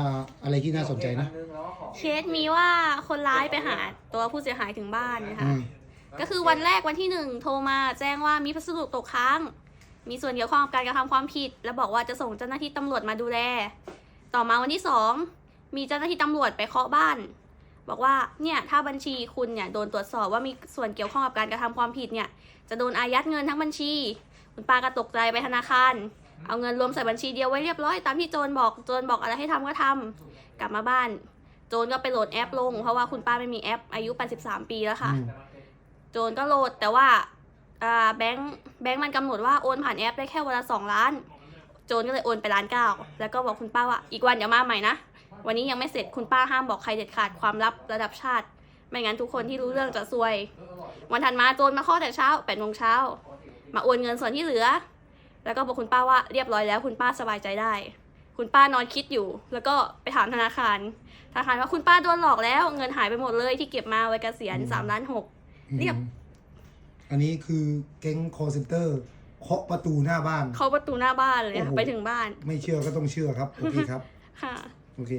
อ่าอะไรที่น่าสนใจนะเคสมีว่าคนร้ายไปหาตัวผู้เสียหายถึงบ้านนะคะ อืมก็คือวันแรกวันที่หนึ่งโทรมาแจ้งว่ามีพัสดุตกค้าง มีส่วนเกี่ยวข้องกับการกระทำความผิด และบอกว่าจะส่งเจ้าหน้าที่ตำรวจมาดูแล ต่อมาวันที่สองมีเจ้าหน้าที่ตำรวจไปเคาะบ้าน บอกว่าเนี่ยถ้าบัญชีคุณเนี่ยโดนตรวจสอบว่ามีส่วนเกี่ยวข้องกับการกระทำความผิดเนี่ย จะโดนอายัดเงินทั้งบัญชี คุณป้าก็ตกใจไปธนาคาร เอาเงินรวมใส่บัญชีเดียวไว้เรียบร้อยตามที่โจรบอกโจรบอกอะไรให้ทำก็ทำกลับมาบ้าน โจรก็ไปโหลดแอปลง เพราะว่าคุณป้าไม่มีแอป อายุ 83 ปีแล้วค่ะอืมโจรก็โหลดแต่ว่าอ่าแบงค์แบงค์มันกำหนดว่าโอนผ่านแอปได้แค่วันละสองล้าน โจรก็เลยโอนไปล้านเก้าแล้วก็บอกคุณป้าว่าอีกวันเดี๋ยวมาใหม่นะวันนี้ยังไม่เสร็จคุณป้าห้ามบอกใครเด็ดขาดความลับระดับชาติ ไม่งั้นทุกคนที่รู้เรื่องจะซวย วันถัดมาโจรมาข้อแต่เช้าแปดโมงเช้ามาโอนเงินส่วนที่เหลือ แล้วก็บอกคุณป้าว่าเรียบร้อยแล้วคุณป้าสบายใจได้ คุณป้านอนคิดอยู่ แล้วก็ไปถามธนาคาร ธนาคารว่าคุณป้าโดนหลอกแล้ว เงินหายไปหมดเลยที่เก็บมาไว้เกษียณสามล้านหกเรียบอืมอันนี้คือแก๊งคอร์เซนเตอร์เคาะประตูหน้าบ้านเข้าประตูหน้าบ้านเลยโอ้ค่ะโห ไปถึงบ้าน ไม่เชื่อก็ต้องเชื่อครับ โอเคครับ ค่ะ โอเค